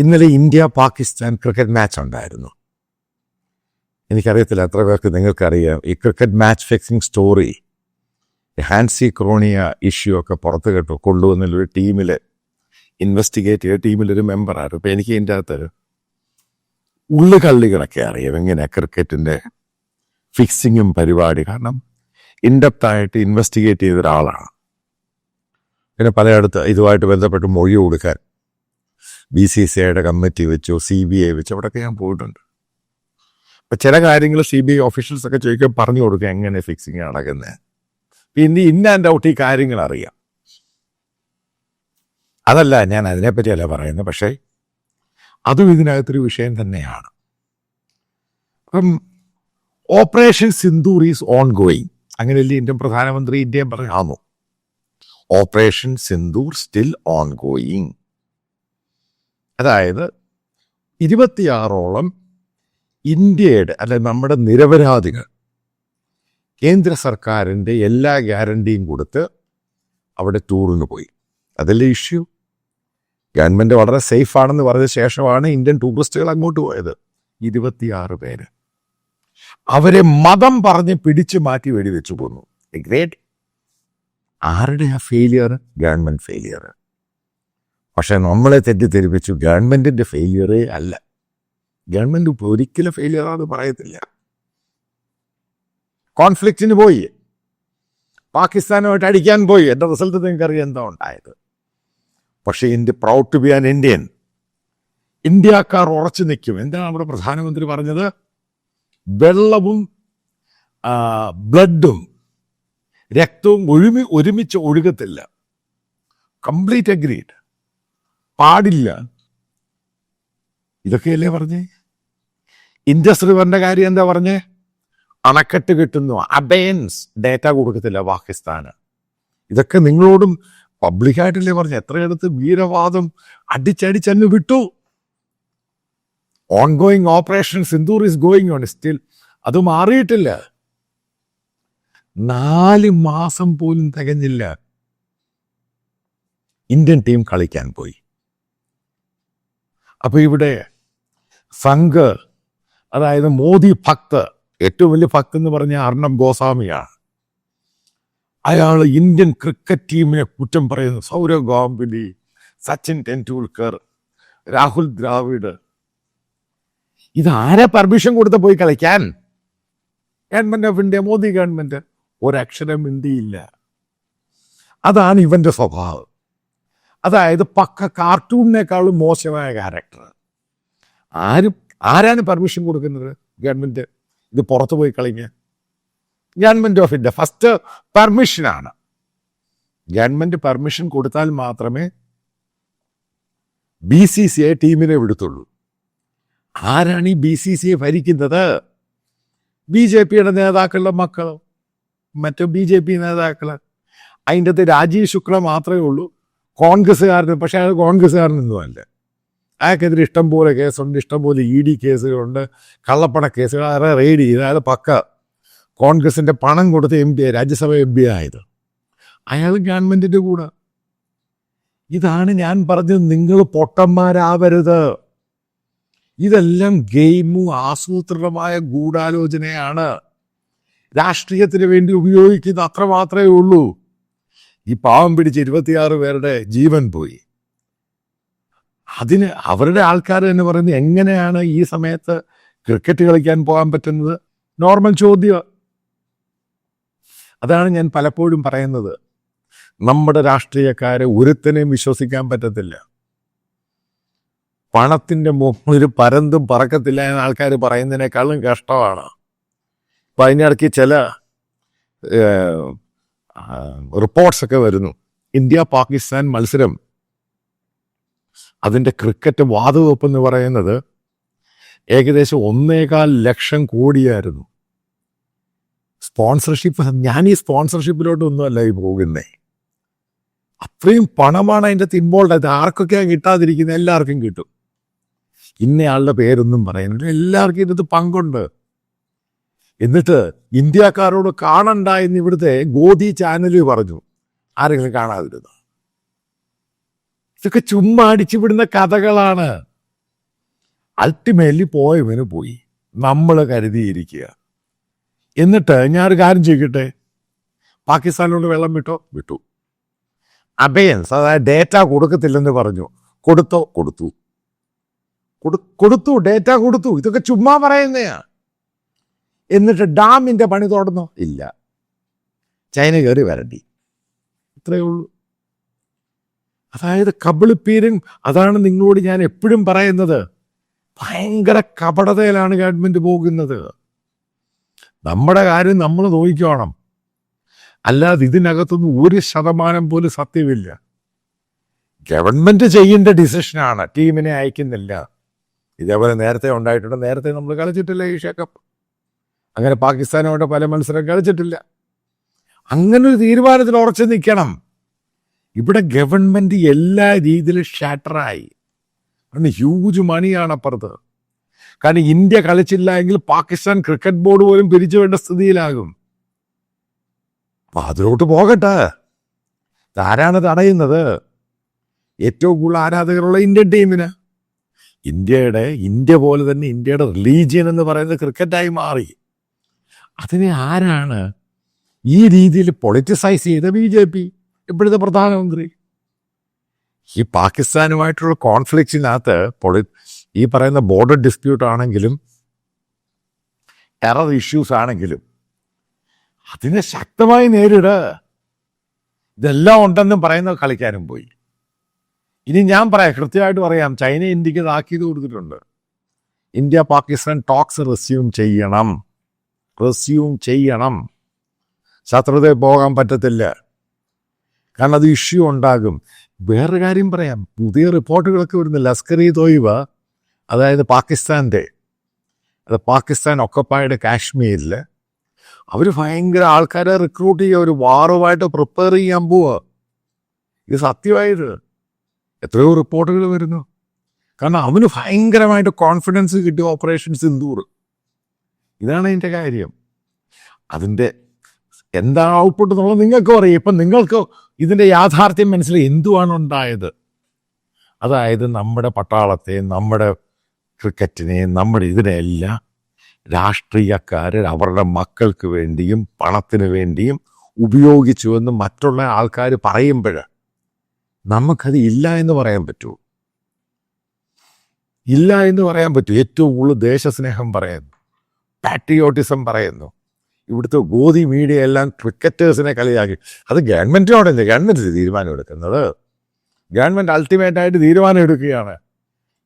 ഇന്നലെ India Pakistan cricket match ഉണ്ടായിരുന്നു. എനിക്കറിയത്തില്ല എത്ര പേർക്ക് നിങ്ങൾക്കറിയാം. ഈ cricket match fixing story Hansie Cronje issue ഒക്കെ പുറത്ത് കേട്ടു കൊണ്ടുവന്നൊരു ടീമിൽ ഇൻവെസ്റ്റിഗേറ്റ് ചെയ്ത ടീമിലൊരു മെമ്പറായിരുന്നു ഇപ്പം എനിക്ക് ഇതിന്റെ അകത്തൊരു ഉള്ളുകള്ളികളൊക്കെ അറിയാം എങ്ങനെ ക്രിക്കറ്റിന്റെ ഫിക്സിങ്ങും പരിപാടി. കാരണം ഇൻഡെപ്തായിട്ട് ഇൻവെസ്റ്റിഗേറ്റ് ചെയ്ത ഒരാളാണ്. പിന്നെ പലയിടത്ത് ഇതുമായിട്ട് ബന്ധപ്പെട്ട് മൊഴി കൊടുക്കാൻ ബി സി സി ഐയുടെ കമ്മിറ്റി വെച്ചു സി ബി ഐ വെച്ചു അവിടെയൊക്കെ ഞാൻ പോയിട്ടുണ്ട്. അപ്പം ചില കാര്യങ്ങൾ സി ബി ഐ ഓഫീഷ്യൽസ് ഒക്കെ ചോദിക്കാൻ പറഞ്ഞു കൊടുക്കുക എങ്ങനെ ഫിക്സിങ് നടക്കുന്നത് പിന്നെ ഇന്ന ആൻഡ് ഔട്ട് ഈ കാര്യങ്ങൾ അറിയാം. അതല്ല ഞാൻ അതിനെപ്പറ്റിയല്ല പറയുന്നത് പക്ഷേ അതും ഇതിനകത്തൊരു വിഷയം തന്നെയാണ്. അപ്പം operation Sindoor is on going അങ്ങനെയല്ലേ ഇന്ത്യൻ പ്രധാനമന്ത്രി ഇന്ത്യയും പറയാമോ operation Sindoor still on going അതായത് ഇരുപത്തിയാറോളം ഇന്ത്യയുടെ അല്ലെ നമ്മുടെ നിരപരാധികൾ കേന്ദ്ര സർക്കാരിന്റെ എല്ലാ ഗ്യാരണ്ടിയും കൊടുത്ത് അവിടെ ടൂറിന് പോയി. അതല്ലേ ഇഷ്യൂ? ഗവൺമെന്റ് വളരെ സേഫ് ആണെന്ന് പറഞ്ഞ ശേഷമാണ് ഇന്ത്യൻ ടൂറിസ്റ്റുകൾ അങ്ങോട്ട് പോയത്. ഇരുപത്തിയാറ് പേര്. അവരെ മതം പറഞ്ഞ് പിടിച്ചു മാറ്റി വെടിവെച്ചു പോന്നു ഗ്രേറ്റ് ആരുടെ ആ ഫെയിലിയർ ഗവൺമെന്റ് ഫെയിലിയർ പക്ഷെ നമ്മളെ തെറ്റിദ്ധരിപ്പിച്ചു. ഗവൺമെന്റിന്റെ ഫെയിലിയറേ അല്ല. ഗവൺമെന്റ് ഒരിക്കലും ഫെയിലിയറാന്ന് പറയത്തില്ല. കോൺഫ്ലിക്റ്റിന് പോയി. പാകിസ്ഥാനുമായിട്ട് അടിക്കാൻ പോയി. എന്റെ റിസൾട്ട് നിങ്ങൾക്ക് അറിയാം എന്താ ഉണ്ടായത്? പക്ഷേ India proud to be an Indian ഇന്ത്യക്കാർ ഉറച്ചു നിൽക്കും. എന്താണ് നമ്മുടെ പ്രധാനമന്ത്രി പറഞ്ഞത്? വെള്ളവും ബ്ലഡും രക്തവും ഒരുമി ഒരുമിച്ച് ഒഴുകത്തില്ല. കംപ്ലീറ്റ് അഗ്രീഡ് പാടില്ല. ഇതൊക്കെയല്ലേ പറഞ്ഞേ? ഇൻഡസ് റിവറിന്റെ കാര്യം എന്താ പറഞ്ഞേ? അണക്കെട്ട് കിട്ടുന്നു. അബയൻസ് ഡേറ്റ കൊടുക്കത്തില്ല പാകിസ്ഥാന്. ഇതൊക്കെ നിങ്ങളോടും പബ്ലിക്കായിട്ടല്ലേ പറഞ്ഞു? എത്രയിടത്ത് വീരവാദം അടിച്ചടിച്ചങ്ങ് വിട്ടു. On going operation Sindoor is going on still അത് മാറിയിട്ടില്ല. നാല് മാസം പോലും തികഞ്ഞില്ല. ഇന്ത്യൻ ടീം കളിക്കാൻ പോയി. അപ്പൊ ഇവിടെ സംഘ് അതായത് മോദി ഭക്ത് ഏറ്റവും വലിയ ഭക്ത് എന്ന് പറഞ്ഞ അർണബ് ഗോസ്വാമിയാണ്. അയാൾ ഇന്ത്യൻ ക്രിക്കറ്റ് ടീമിനെ കുറ്റം പറയുന്നു. സൗരവ് ഗാംഗുലി സച്ചിൻ ടെണ്ടുൽക്കർ രാഹുൽ ദ്രാവിഡ്. ഇതാരെ പെർമിഷൻ കൊടുത്ത് പോയി കളിക്കാൻ? Government of India Modi government. ഒരക്ഷരം ഇന്ത്യയില്ല അതാണ് ഇവന്റെ സ്വഭാവം. അതായത് പക്ക കാർട്ടൂണിനേക്കാളും മോശമായ ക്യാരക്ടർ ആരും ആരാണ് പെർമിഷൻ കൊടുക്കുന്നത്? ഗവൺമെന്റ് ഇത് പുറത്തു പോയി കളിക്കാൻ ഗവൺമെന്റ് ഓഫ് ഇന്ത്യ ഫസ്റ്റ് പെർമിഷനാണ് ഗവൺമെന്റ് പെർമിഷൻ കൊടുത്താൽ മാത്രമേ ബി സി സി ഐ ടീമിനെ വിടുത്തുള്ളൂ. ആരാണ് ഈ ബി സി സി ഐ ഭരിക്കുന്നത്? ബി ജെ പിയുടെ നേതാക്കളുടെ മക്കളോ? മറ്റോ ബി ജെ പി നേതാക്കൾ അതിന്റെ അകത്ത് രാജീവ് ശുക്ല മാത്രമേ ഉള്ളൂ. കോൺഗ്രസ്സുകാരന് പക്ഷെ അയാൾ കോൺഗ്രസ്സുകാരനൊന്നുമല്ല അയാൾക്കെതിരെ ഇഷ്ടം പോലെ കേസുണ്ട് ഇഷ്ടം പോലെ ഇ ഡി കേസുകളുണ്ട് കള്ളപ്പണ കേസുകൾ അയാളെ റെയ്ഡ് ചെയ്ത് അയാൾ പക്ക കോൺഗ്രസിന്റെ പണം കൊടുത്ത M P Rajya Sabha M P ആയത്. അയാൾ ഗവൺമെന്റിന്റെ കൂടെ. ഇതാണ് ഞാൻ പറഞ്ഞത് നിങ്ങൾ പൊട്ടന്മാരാവരുത്. ഇതെല്ലാം ഗെയിമും ആസൂത്രിതമായ ഗൂഢാലോചനയാണ്. രാഷ്ട്രീയത്തിന് വേണ്ടി ഉപയോഗിക്കുന്ന അത്ര മാത്രമേ ഉള്ളൂ. ഈ പാവം പിടിച്ച് ഇരുപത്തിയാറ് പേരുടെ ജീവൻ പോയി. അതിന് അവരുടെ ആൾക്കാർ എന്ന് പറയുന്നത് എങ്ങനെയാണ് ഈ സമയത്ത് ക്രിക്കറ്റ് കളിക്കാൻ പോകാൻ പറ്റുന്നത്? നോർമൽ ചോദ്യം. അതാണ് ഞാൻ പലപ്പോഴും പറയുന്നത്. നമ്മുടെ രാഷ്ട്രീയക്കാരെ ഒരുത്തനെയും വിശ്വസിക്കാൻ പറ്റത്തില്ല. പണത്തിന്റെ മുകളിൽ പരന്തും പറക്കത്തില്ല എന്ന് ആൾക്കാർ പറയുന്നതിനേക്കാളും കഷ്ടമാണ്. അപ്പൊ അതിനിടയ്ക്ക് ചില റിപ്പോർട്ട്സ് ഒക്കെ വരുന്നു. ഇന്ത്യ പാകിസ്ഥാൻ മത്സരം. അതിന്റെ ക്രിക്കറ്റ് വാതുവെപ്പ് എന്ന് പറയുന്നത് ഏകദേശം ഒന്നേകാൽ ലക്ഷം കോടിയായിരുന്നു. സ്പോൺസർഷിപ്പ് ഞാൻ ഈ സ്പോൺസർഷിപ്പിലോട്ടൊന്നുമല്ല ഈ പോകുന്നേ. അത്രയും പണമാണ് അതിന്റെ അകത്ത് ഇൻവോൾവ് ആയത്. ആർക്കൊക്കെയാണ് കിട്ടാതിരിക്കുന്നത് എല്ലാവർക്കും കിട്ടും. ഇന്നയാളുടെ പേരൊന്നും പറയുന്നില്ല. എല്ലാവർക്കും ഇതിനകത്ത് പങ്കുണ്ട്. എന്നിട്ട് ഇന്ത്യക്കാരോട് കാണണ്ട എന്ന് ഇവിടുത്തെ ഗോദി ചാനലിൽ പറഞ്ഞു. ആരെങ്കിലും കാണാതിരുന്നു? ഇതൊക്കെ ചുമ്മാ അടിച്ചുവിടുന്ന കഥകളാണ്. അൾട്ടിമേറ്റ്ലി പോയവന് പോയി. നമ്മൾ കരുതിയിരിക്കുക. എന്നിട്ട് ഞാനൊരു കാര്യം ചെയ്യട്ടെ പാകിസ്ഥാനിലോട്ട് വെള്ളം വിട്ടോ? വിട്ടു. അബയൻസ് അതായത് ഡേറ്റ കൊടുക്കത്തില്ലെന്ന് പറഞ്ഞു. കൊടുത്തോ? കൊടുത്തു. കൊടു- കൊടുത്തു ഡേറ്റ കൊടുത്തു. ഇതൊക്കെ ചുമ്മാ പറയുന്നയാ. എന്നിട്ട് ഡാമിന്റെ പണി തുടർന്നോ? ഇല്ല. ചൈന കയറി വരണ്ടി ഇത്രയേ ഉള്ളൂ. അതായത് കബളിപ്പീരും അതാണ് നിങ്ങളോട് ഞാൻ എപ്പോഴും പറയുന്നത്. ഭയങ്കര കപടതയിലാണ് ഗവൺമെന്റ് പോകുന്നത്. നമ്മുടെ കാര്യം നമ്മൾ നോക്കിക്കോണം. അല്ലാതെ ഇതിനകത്തൊന്നും ഒരു ശതമാനം പോലും സത്യമില്ല. ഗവൺമെന്റ് ചെയ്യേണ്ട ഡിസിഷനാണ്. ടീമിനെ അയക്കുന്നില്ല. ഇതേപോലെ നേരത്തെ ഉണ്ടായിട്ടുണ്ട്. നേരത്തെ നമ്മൾ കളിച്ചിട്ടില്ല ഏഷ്യ കപ്പ് അങ്ങനെ പാകിസ്ഥാനോട് പല മത്സരം കളിച്ചിട്ടില്ല. അങ്ങനെ ഒരു തീരുമാനത്തിൽ ഉറച്ചു നിൽക്കണം. ഇവിടെ ഗവൺമെന്റ് എല്ലാ രീതിയിലും ഷാറ്ററായി. ഹ്യൂജ് മണിയാണ് അപ്പുറത്ത്. കാരണം ഇന്ത്യ കളിച്ചില്ല എങ്കിൽ പാകിസ്ഥാൻ ക്രിക്കറ്റ് ബോർഡ് പോലും പിരിച്ചു വേണ്ട സ്ഥിതിയിലാകും. അപ്പൊ അതിലോട്ട് പോകട്ടെ. ആരാണ് തടയുന്നത് ഏറ്റവും കൂടുതൽ ആരാധകരുള്ള ഇന്ത്യൻ ടീമിന്. ഇന്ത്യയുടെ ഇന്ത്യ പോലെ തന്നെ ഇന്ത്യയുടെ റിലീജിയൻ എന്ന് പറയുന്നത് ക്രിക്കറ്റായി മാറി. അതിനെ ആരാണ് ഈ രീതിയിൽ പൊളിറ്റിസൈസ് ചെയ്ത ബി ജെ പി ഇപ്പോഴത്തെ പ്രധാനമന്ത്രി? ഈ പാകിസ്ഥാനുമായിട്ടുള്ള കോൺഫ്ലിക്റ്റിനകത്ത് പൊളി ഈ പറയുന്ന ബോർഡർ ഡിസ്പ്യൂട്ട് ആണെങ്കിലും ടെറർ ഇഷ്യൂസ് ആണെങ്കിലും അതിനെ ശക്തമായി നേരിട. ഇതെല്ലാം ഉണ്ടെന്നും പറയുന്ന കളിക്കാനും പോയി. ഇനി ഞാൻ പറയാം കൃത്യമായിട്ട് പറയാം ചൈന ഇന്ത്യയ്ക്ക് താക്കീത് കൊടുത്തിട്ടുണ്ട്. ഇന്ത്യ പാകിസ്ഥാൻ ടോക്സ് റെസ്യൂം ചെയ്യണം. റെസ്യൂം ചെയ്യണം. ശത്രുതയിൽ പോകാൻ പറ്റത്തില്ല. കാരണം അത് ഇഷ്യൂ ഉണ്ടാകും. വേറൊരു കാര്യം പറയാം. പുതിയ റിപ്പോർട്ടുകളൊക്കെ വരുന്ന ലസ്കർ ഇ അതായത് പാകിസ്ഥാന്റെ അത് പാകിസ്ഥാൻ ഒക്കപ്പായുടെ കാശ്മീരിൽ അവർ ഭയങ്കര ആൾക്കാരെ റിക്രൂട്ട് ചെയ്യുക ഒരു വാറുമായിട്ട് പ്രിപ്പയർ ചെയ്യാൻ പോവുക ഇത് സത്യമായത്? എത്രയോ റിപ്പോർട്ടുകൾ വരുന്നു. കാരണം അവന് ഭയങ്കരമായിട്ട് കോൺഫിഡൻസ് കിട്ടിയ ഓപ്പറേഷൻ സിന്ദൂർ ഇതാണ് അതിന്റെ കാര്യം. അതിന്റെ എന്താ ഔട്ട്പുട്ട് എന്നുള്ളത് നിങ്ങൾക്കും അറിയാം. ഇപ്പം നിങ്ങൾക്ക് ഇതിന്റെ യാഥാർത്ഥ്യം മനസ്സിലായി എന്തുവാണ് ഉണ്ടായത്? അതായത് നമ്മുടെ പട്ടാളത്തെ നമ്മുടെ ക്രിക്കറ്റിനെ നമ്മുടെ ഇതിനെല്ലാം രാഷ്ട്രീയക്കാർ അവരുടെ മക്കൾക്ക് വേണ്ടിയും പണത്തിന് വേണ്ടിയും ഉപയോഗിച്ചു എന്ന് മറ്റുള്ള ആൾക്കാർ പറയുമ്പോൾ നമുക്കത് ഇല്ല എന്ന് പറയാൻ പറ്റൂ. ഇല്ല എന്ന് പറയാൻ പറ്റൂ. ഏറ്റവും കൂടുതൽ ദേശസ്നേഹം പറയുന്നു പാട്രിയോട്ടിസം പറയുന്നു. ഇവിടുത്തെ ഗോതി മീഡിയ എല്ലാം ക്രിക്കറ്റേഴ്സിനെ കളിയാക്കി. അത് ഗവൺമെന്റിനോടല്ലേ ഗവൺമെന്റ് തീരുമാനം എടുക്കുന്നത്. ഗവൺമെന്റ് അൾട്ടിമേറ്റായിട്ട് തീരുമാനം എടുക്കുകയാണ്.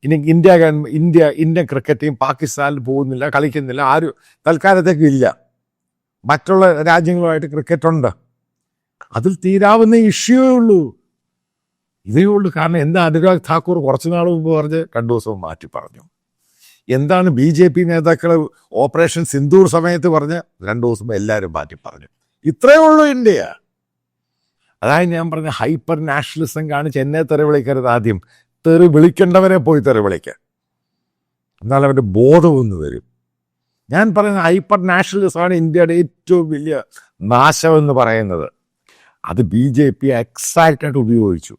ഇനി India India Indian cricket team പാകിസ്ഥാനിൽ പോകുന്നില്ല കളിക്കുന്നില്ല ആരും തൽക്കാലത്തേക്ക് ഇല്ല. മറ്റുള്ള രാജ്യങ്ങളുമായിട്ട് ക്രിക്കറ്റ് ഉണ്ട്. അതിൽ തീരാവുന്ന ഇഷ്യൂ ഉള്ളൂ. ഇതേ ഉള്ളൂ. കാരണം എന്താ? അനുരാഗ് ഠാക്കൂർ കുറച്ച് നാൾ മുമ്പ് പറഞ്ഞ് രണ്ടു ദിവസം മാറ്റി പറഞ്ഞു. എന്താണ് ബി ജെ പി നേതാക്കൾ ഓപ്പറേഷൻ സിന്ദൂർ സമയത്ത് പറഞ്ഞ്? രണ്ടു ദിവസം എല്ലാവരും മാറ്റി പറഞ്ഞു. ഇത്രയേ ഉള്ളൂ ഇന്ത്യ. അതായത് ഞാൻ പറഞ്ഞ ഹൈപ്പർ നാഷണലിസം കാണിച്ച് എന്നെ തെറി വിളിക്കരുത് ആദ്യം. തെറി വിളിക്കേണ്ടവരെ പോയി തെറി വിളിക്കുക എന്നാൽ അവന്റെ ബോധമൊന്നു വരും. ഞാൻ പറയുന്ന ഹൈപ്പർ നാഷണലിസമാണ് ഇന്ത്യയുടെ ഏറ്റവും വലിയ നാശമെന്ന് പറയുന്നത്. അത് ബി ജെ പി എക്സാക്റ്റായിട്ട് ഉപയോഗിച്ചു.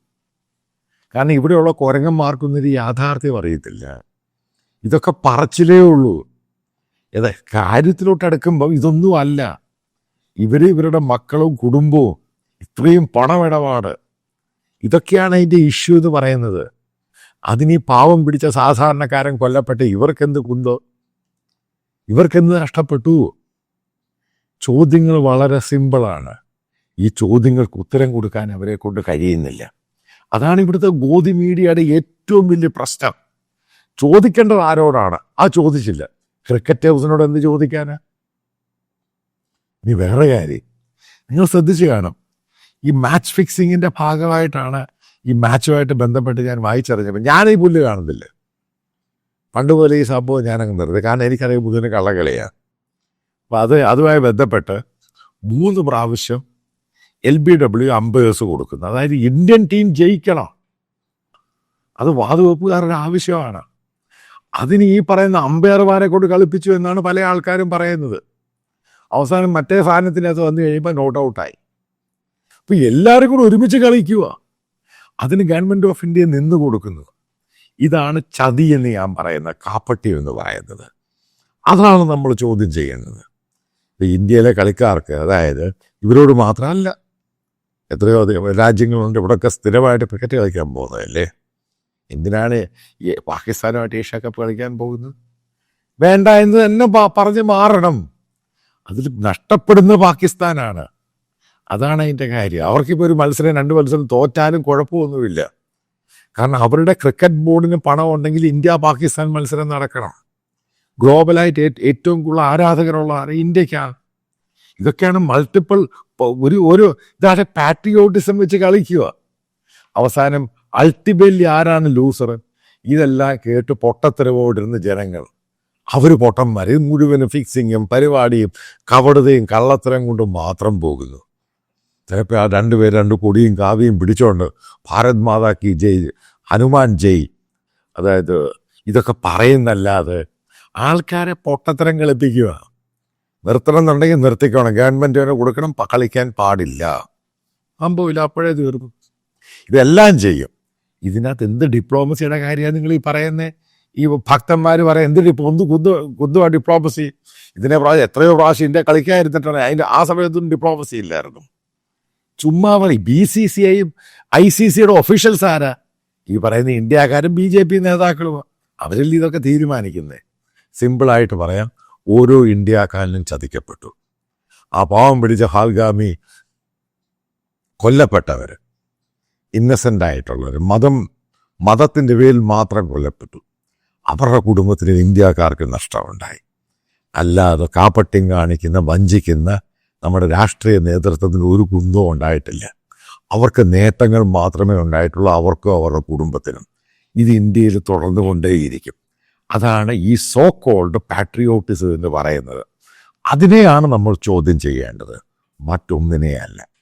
കാരണം ഇവിടെയുള്ള കുരങ്ങന്മാർക്കൊന്നും ഇത് യാഥാർത്ഥ്യം അറിയത്തില്ല. ഇതൊക്കെ പറച്ചിലേ ഉള്ളൂ. ഏതാ കാര്യത്തിലോട്ട് അടുക്കുമ്പോൾ ഇതൊന്നും അല്ല. ഇവർ ഇവരുടെ മക്കളും കുടുംബവും ഇത്രയും പണമിടപാട്. ഇതൊക്കെയാണ് അതിന്റെ ഇഷ്യൂ എന്ന് പറയുന്നത്. അതിന് പാവം പിടിച്ച സാധാരണക്കാരൻ കൊല്ലപ്പെട്ട് ഇവർക്കെന്ത് കുന്തോ? ഇവർക്കെന്ത് നഷ്ടപ്പെട്ടു? ചോദ്യങ്ങൾ വളരെ സിമ്പിളാണ് ഈ ചോദ്യങ്ങൾക്ക് ഉത്തരം കൊടുക്കാൻ അവരെ കൊണ്ട് കഴിയുന്നില്ല. അതാണ് ഇവിടുത്തെ ഗോതി മീഡിയയുടെ ഏറ്റവും വലിയ പ്രശ്നം. ചോദിക്കേണ്ടത് ആരോടാണ്? ആ ചോദിച്ചില്ല. ക്രിക്കറ്റ് ഹൗസിനോട് എന്ത് ചോദിക്കാനാ? ഇനി വേറെ കാര്യം. നിങ്ങൾ ശ്രദ്ധിച്ചു കാണും. ഈ മാച്ച് ഫിക്സിങ്ങിന്റെ ഭാഗമായിട്ടാണ് ഈ മാച്ചുമായിട്ട് ബന്ധപ്പെട്ട് ഞാൻ വായിച്ചറിഞ്ഞപ്പോൾ ഞാൻ ഈ പുല്ല് കാണുന്നില്ല. പണ്ട് പോലെ ഈ സംഭവം ഞാനങ്ങ് നിർത്തി. കാരണം എനിക്കറിയാം മുതിന് കള്ളകളിയാണ് അപ്പം അത് അതുമായി ബന്ധപ്പെട്ട് മൂന്ന് പ്രാവശ്യം എൽ ബി ഡബ്ല്യു അമ്പയേഴ്സ് കൊടുക്കുന്നു. അതായത് ഇന്ത്യൻ ടീം ജയിക്കണം. അത് വാതുവെപ്പുകാരുടെ ആവശ്യമാണ്. അതിന് ഈ പറയുന്ന അമ്പയർമാരെ കൊണ്ട് കളിപ്പിച്ചു എന്നാണ് പല ആൾക്കാരും പറയുന്നത്. അവസാനം മറ്റേ സാധനത്തിനകത്ത് വന്നു കഴിയുമ്പോൾ നോട്ട് ഔട്ടായി. അപ്പോൾ എല്ലാവരും കൂടെ ഒരുമിച്ച് കളിക്കുക. അതിന് ഗവൺമെന്റ് ഓഫ് ഇന്ത്യ നിന്ന് കൊടുക്കുന്നു. ഇതാണ് ചതി എന്ന് ഞാൻ പറയുന്ന കാപ്പട്ടി എന്ന് പറയുന്നത്. അതാണ് നമ്മൾ ചോദ്യം ചെയ്യുന്നത്. ഇന്ത്യയിലെ കളിക്കാർക്ക് അതായത് ഇവരോട് മാത്രമല്ല എത്രയോ രാജ്യങ്ങളുണ്ട് ഇവിടെയൊക്കെ സ്ഥിരമായിട്ട് ക്രിക്കറ്റ് കളിക്കാൻ പോകുന്നതല്ലേ? എന്തിനാണ് ഈ പാകിസ്ഥാനുമായിട്ട് ഏഷ്യ കപ്പ് കളിക്കാൻ പോകുന്നത്? വേണ്ട എന്ന് തന്നെ പറഞ്ഞ് മാറണം. അതിൽ നഷ്ടപ്പെടുന്ന പാകിസ്ഥാനാണ്. അതാണ് അതിന്റെ കാര്യം. അവർക്കിപ്പോൾ ഒരു മത്സരം രണ്ട് മത്സരം തോറ്റാലും കുഴപ്പമൊന്നുമില്ല. കാരണം അവരുടെ ക്രിക്കറ്റ് ബോർഡിന് പണം ഉണ്ടെങ്കിൽ ഇന്ത്യ പാകിസ്ഥാൻ മത്സരം നടക്കണം. ഗ്ലോബലായിട്ട് ഏറ്റവും കൂടുതൽ ആരാധകരുള്ള ആരെ? ഇന്ത്യക്കാണ്. ഇതൊക്കെയാണ് മൾട്ടിപ്പിൾ ഒരു ഒരു ഇതാണ് പാട്രിയോട്ടിസം വെച്ച് കളിക്കുക. അവസാനം അൾട്ടിമേറ്റ്ലി ആരാണ് ലൂസർ? ഇതെല്ലാം കേട്ട് പൊട്ടത്തരവോടിരുന്ന ജനങ്ങൾ. അവർ പൊട്ടന്മാർ ഇത് മുഴുവനും ഫിക്സിങ്ങും പരിപാടിയും കവടതയും കള്ളത്തരം കൊണ്ട് മാത്രം പോകുന്നു. ചിലപ്പോൾ ആ രണ്ടുപേർ രണ്ട് കൊടിയും കാവിയും പിടിച്ചോണ്ട് ഭാരത് മാതാ കി ജയ് ഹനുമാൻ ജയ് അതായത് ഇതൊക്കെ പറയുന്നല്ലാതെ ആൾക്കാരെ പൊട്ടത്തരം കളിപ്പിക്കുക നിർത്തണം എന്നുണ്ടെങ്കിൽ നിർത്തിക്കണം. ഗവൺമെന്റ് വരെ കൊടുക്കണം കളിക്കാൻ പാടില്ല. സംഭവമില്ല അപ്പോഴേ തീർന്നു. ഇതെല്ലാം ചെയ്യും. ഇതിനകത്ത് എന്ത് ഡിപ്ലോമസിയുടെ കാര്യമാണ് നിങ്ങൾ ഈ പറയുന്നത് ഈ ഭക്തന്മാർ പറയാം എന്ത് ഡിപ്ലോ ഒന്ന് കുന്തു കുന്തുവാ ഡിപ്ലോമസി ഇതിനെ പ്രാവശ്യം എത്രയോ പ്രാവശ്യം ഇന്ത്യ കളിക്കാതിരുന്നിട്ടാണ് അതിന്റെ ആ സമയത്തൊന്നും ഡിപ്ലോമസി ഇല്ലായിരുന്നു. ചുമ്മാ പറയും ബി സി സി ഐയും ഐ സി സിയുടെ ഒഫീഷ്യൽസ് ആരാ? ഈ പറയുന്ന ഇന്ത്യക്കാരും ബി ജെ പി നേതാക്കളും അവരല്ലേ ഇതൊക്കെ തീരുമാനിക്കുന്നത് സിമ്പിളായിട്ട് പറയാം ഓരോ ഇന്ത്യക്കാരനും ചതിക്കപ്പെട്ടു. ആ പാവം പിടിച്ച ഹാൽഗാമി കൊല്ലപ്പെട്ടവർ ഇന്നസെന്റ് ആയിട്ടുള്ളവർ മതം മതത്തിന്റെ പേരിൽ മാത്രം കൊല്ലപ്പെട്ടു. അവരുടെ കുടുംബത്തിന് ഇന്ത്യക്കാർക്ക് നഷ്ടമുണ്ടായി. അല്ലാതെ കാപ്പട്യം കാണിക്കുന്ന വഞ്ചിക്കുന്ന നമ്മുടെ രാഷ്ട്രീയ നേതൃത്വത്തിന് ഒരു കുന്തവും ഉണ്ടായിട്ടില്ല. അവർക്ക് നേട്ടങ്ങൾ മാത്രമേ ഉണ്ടായിട്ടുള്ളൂ അവർക്കും അവരുടെ കുടുംബത്തിനും. ഇത് ഇന്ത്യയിൽ തുടർന്നു കൊണ്ടേയിരിക്കും അതാണ് ഈ സോ കോൾഡ് പാട്രിയോട്ടിസം എന്ന് പറയുന്നത്. അതിനെയാണ് നമ്മൾ ചോദ്യം ചെയ്യേണ്ടത്. മറ്റൊന്നിനെയല്ല.